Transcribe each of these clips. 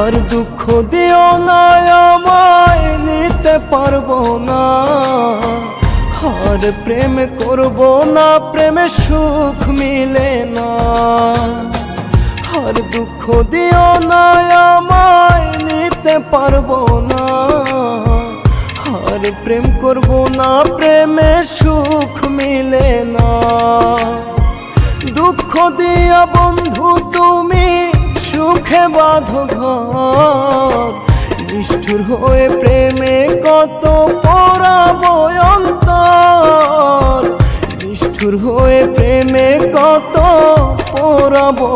আর দুঃখ দিও না, আমায় নিতে পারব না। আর প্রেম করব না, প্রেমে সুখ মিলে না। আর দুঃখ দিও না, আমায় নিতে পারব না। আর প্রেম করব না, প্রেমে সুখ সুখে বাঁধো ঘর। নিষ্ঠুর হয়ে প্রেমে কত পড়াবো অন্তর। নিষ্ঠুর হয়ে প্রেমে কত পড়াবো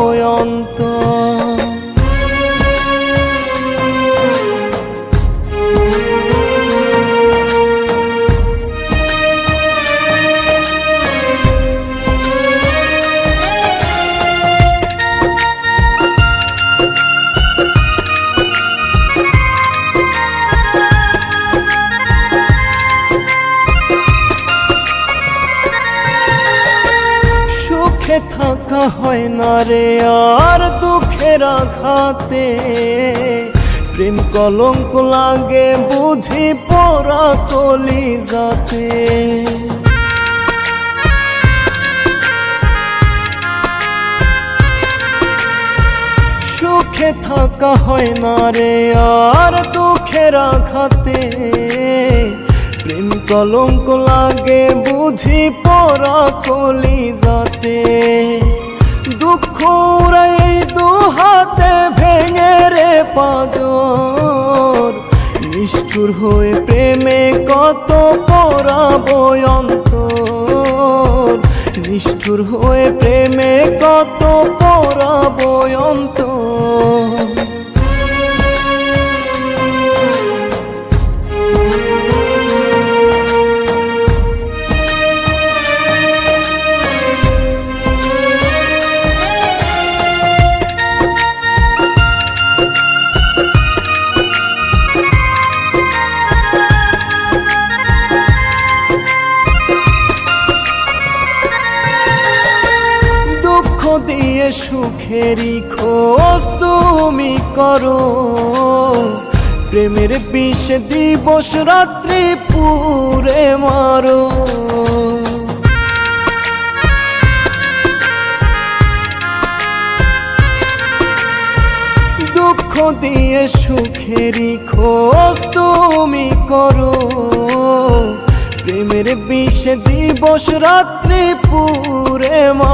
সুখে থাকা হয় না রে, আর দুঃখের আঘাতে প্রেম কলঙ্ক লাগে বুঝি পরা কলি যাতে সুখে থাকা হয় না রে, আর আঘাতে প্রেম কলঙ্ক লাগে, বুঝি পরা কলি যাতে দুঃখ এই দু হাতে ভেঙে রে পাজর। নিষ্ঠুর হয়ে প্রেমে কত পরাবো অন্তর। নিষ্ঠুর হয়ে প্রেমে কত পরাবো অন্তর। সুখেরই খোঁজ তুমি করো। প্রেমের বিষ দিবস রাত্রি পুরে মারো। দুঃখ দিয়ে সুখেরই খোঁজ তুমি করো। প্রেমের বিষ দিবস রাত্রি পুরে মারো।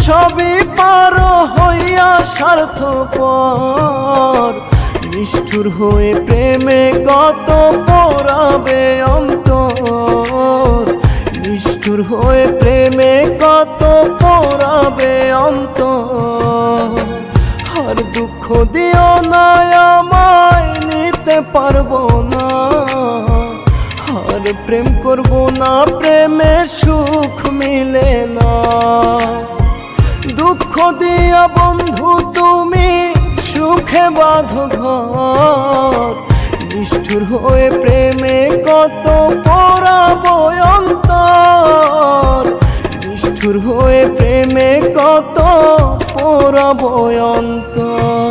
সবই পার হইয়া স্বার্থ স্বার্থপর। নিষ্ঠুর হয়ে প্রেমে কত পড়াবে অন্তর। নিষ্ঠুর হয়ে প্রেমে কত পড়াবে অন্তর। আর দুঃখ দিও না, আমায় নিতে পারব না। আর প্রেম করব না, প্রেমে সুখ মিলে না। দিয়া বন্ধু, তুমি সুখে বাঁধো ঘর। নিষ্ঠুর হয়ে প্রেমে কত পড়া বয়ন্ত নিষ্ঠুর হয়ে প্রেমে কত পড়া অন্তর।